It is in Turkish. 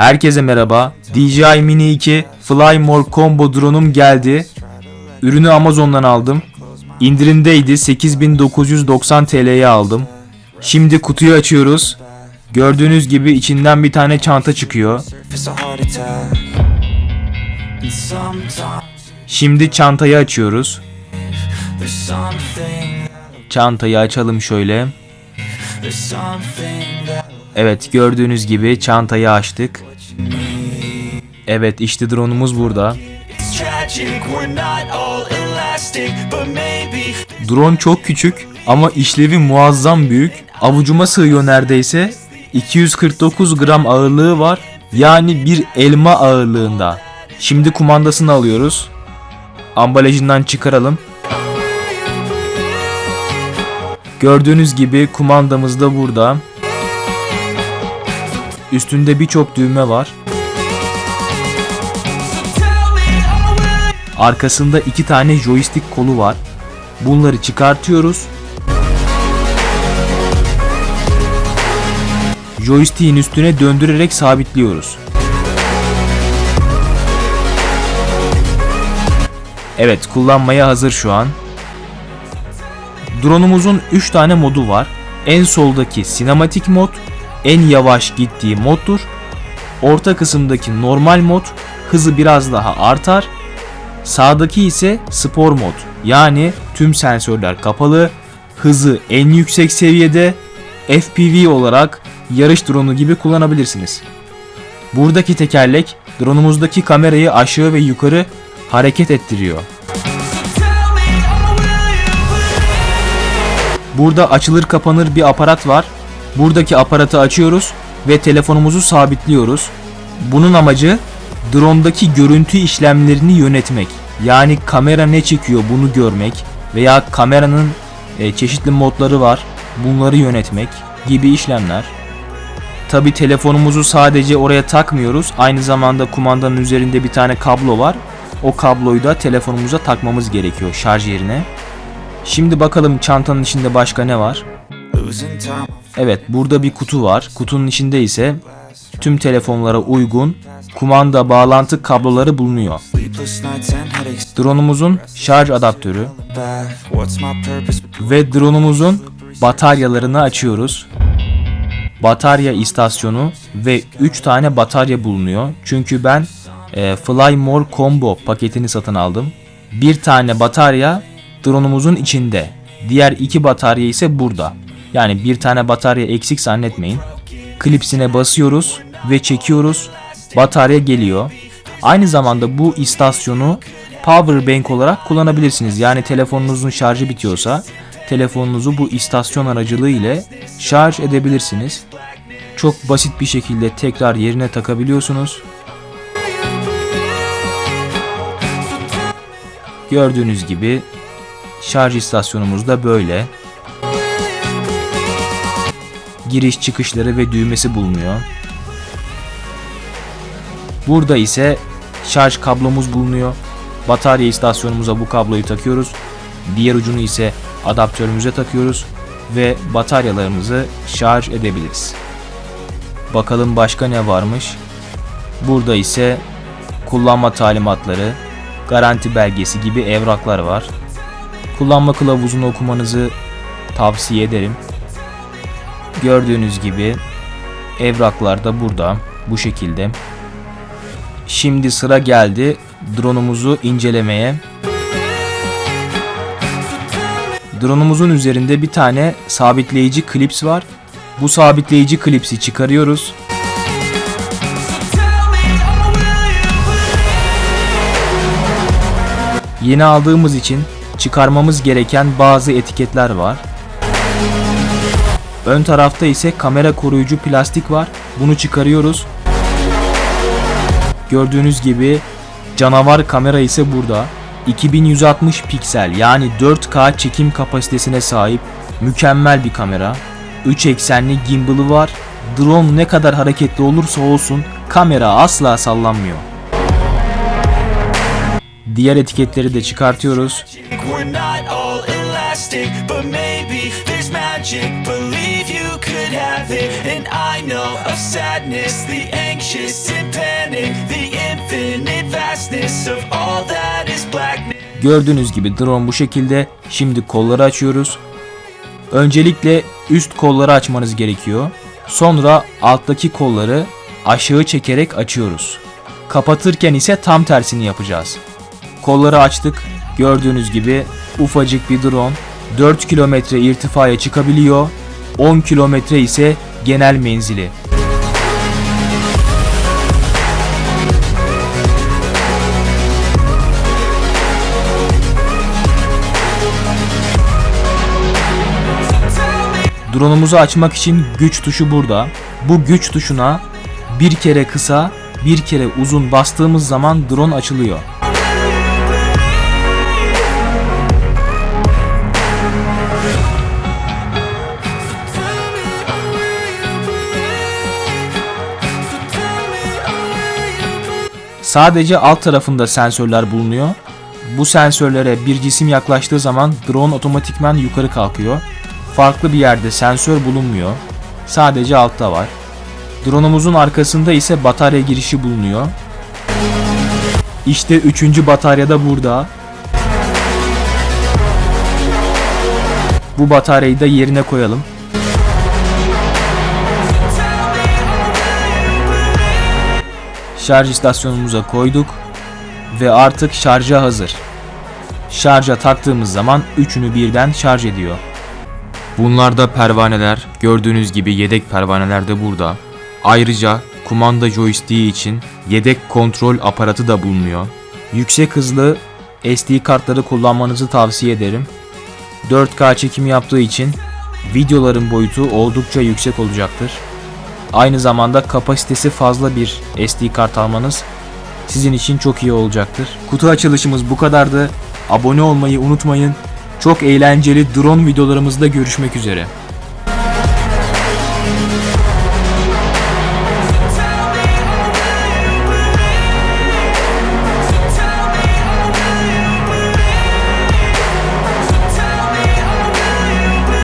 Herkese merhaba. DJI Mini 2 Fly More Combo drone'um geldi. Ürünü Amazon'dan aldım. İndirimdeydi. 8990 TL'ye aldım. Şimdi kutuyu açıyoruz. Gördüğünüz gibi içinden bir tane çanta çıkıyor. Şimdi çantayı açıyoruz. Çantayı açalım şöyle. Evet gördüğünüz gibi çantayı açtık. Evet işte drone'umuz burada. Drone çok küçük ama işlevi muazzam büyük. Avucuma sığıyor neredeyse. 249 gram ağırlığı var. Yani bir elma ağırlığında. Şimdi kumandasını alıyoruz. Ambalajından çıkaralım. Gördüğünüz gibi kumandamız da burada. Üstünde birçok düğme var. Arkasında iki tane joystick kolu var. Bunları çıkartıyoruz. Joystick'in üstüne döndürerek sabitliyoruz. Evet, kullanmaya hazır şu an. Drone'umuzun 3 tane modu var. En soldaki sinematik mod, en yavaş gittiği moddur. Orta kısımdaki normal mod hızı biraz daha artar. Sağdaki ise spor mod. Yani tüm sensörler kapalı, hızı en yüksek seviyede, FPV olarak yarış drone'u gibi kullanabilirsiniz. Buradaki tekerlek drone'umuzdaki kamerayı aşağı ve yukarı hareket ettiriyor. Burada açılır kapanır bir aparat var. Buradaki aparatı açıyoruz ve telefonumuzu sabitliyoruz. Bunun amacı drone'daki görüntü işlemlerini yönetmek. Yani kamera ne çekiyor bunu görmek veya kameranın e, çeşitli modları var. Bunları yönetmek gibi işlemler. Tabi telefonumuzu sadece oraya takmıyoruz. Aynı zamanda kumandanın üzerinde bir tane kablo var. O kabloyu da telefonumuza takmamız gerekiyor şarj yerine. Şimdi bakalım çantanın içinde başka ne var? Evet burada bir kutu var. Kutunun içinde ise tüm telefonlara uygun kumanda bağlantı kabloları bulunuyor. Drone'umuzun şarj adaptörü ve drone'umuzun bataryalarını açıyoruz. Batarya istasyonu ve 3 tane batarya bulunuyor. Çünkü ben e, Fly More Combo paketini satın aldım. Bir tane batarya drone'umuzun içinde. Diğer iki batarya ise burada. Yani bir tane batarya eksik zannetmeyin. Klipsine basıyoruz ve çekiyoruz. Batarya geliyor. Aynı zamanda bu istasyonu power bank olarak kullanabilirsiniz. Yani telefonunuzun şarjı bitiyorsa telefonunuzu bu istasyon aracılığı ile şarj edebilirsiniz. Çok basit bir şekilde tekrar yerine takabiliyorsunuz. Gördüğünüz gibi şarj istasyonumuz da böyle. Giriş çıkışları ve düğmesi bulunuyor. Burada ise şarj kablomuz bulunuyor. Batarya istasyonumuza bu kabloyu takıyoruz. Diğer ucunu ise adaptörümüze takıyoruz ve bataryalarımızı şarj edebiliriz. Bakalım başka ne varmış? Burada ise kullanma talimatları, garanti belgesi gibi evraklar var. Kullanma kılavuzunu okumanızı tavsiye ederim. Gördüğünüz gibi evraklar da burada bu şekilde. Şimdi sıra geldi drone'umuzu incelemeye. Drone'umuzun üzerinde bir tane sabitleyici klips var. Bu sabitleyici klipsi çıkarıyoruz. Yeni aldığımız için çıkarmamız gereken bazı etiketler var. Ön tarafta ise kamera koruyucu plastik var. Bunu çıkarıyoruz. Gördüğünüz gibi canavar kamera ise burada. 2160 piksel yani 4K çekim kapasitesine sahip mükemmel bir kamera. 3 eksenli gimbal'ı var. Drone ne kadar hareketli olursa olsun kamera asla sallanmıyor. Diğer etiketleri de çıkartıyoruz. Elastic, but maybe there's magic. Believe you could have it. And I know of sadness, the anxious and panic, the infinite vastness of all that is blackness. Gördüğünüz gibi drone bu şekilde. Şimdi kolları açıyoruz. Öncelikle üst kolları açmanız gerekiyor. Sonra alttaki kolları aşağı çekerek açıyoruz. Kapatırken ise tam tersini yapacağız. Kolları açtık. Gördüğünüz gibi ufacık bir drone 4 kilometre irtifaya çıkabiliyor. 10 kilometre ise genel menzili. Drone'umuzu açmak için güç tuşu burada. Bu güç tuşuna bir kere kısa, bir kere uzun bastığımız zaman drone açılıyor. Sadece alt tarafında sensörler bulunuyor. Bu sensörlere bir cisim yaklaştığı zaman drone otomatikman yukarı kalkıyor. Farklı bir yerde sensör bulunmuyor. Sadece altta var. Drone'umuzun arkasında ise batarya girişi bulunuyor. İşte üçüncü batarya da burada. Bu bataryayı da yerine koyalım. Şarj istasyonumuza koyduk ve artık şarja hazır. Şarja taktığımız zaman üçünü birden şarj ediyor. Bunlarda pervaneler, gördüğünüz gibi yedek pervaneler de burada. Ayrıca kumanda joystick'i için yedek kontrol aparatı da bulunuyor. Yüksek hızlı SD kartları kullanmanızı tavsiye ederim. 4K çekim yaptığı için videoların boyutu oldukça yüksek olacaktır. Aynı zamanda kapasitesi fazla bir SD kart almanız sizin için çok iyi olacaktır. Kutu açılışımız bu kadardı. Abone olmayı unutmayın. Çok eğlenceli drone videolarımızda görüşmek üzere.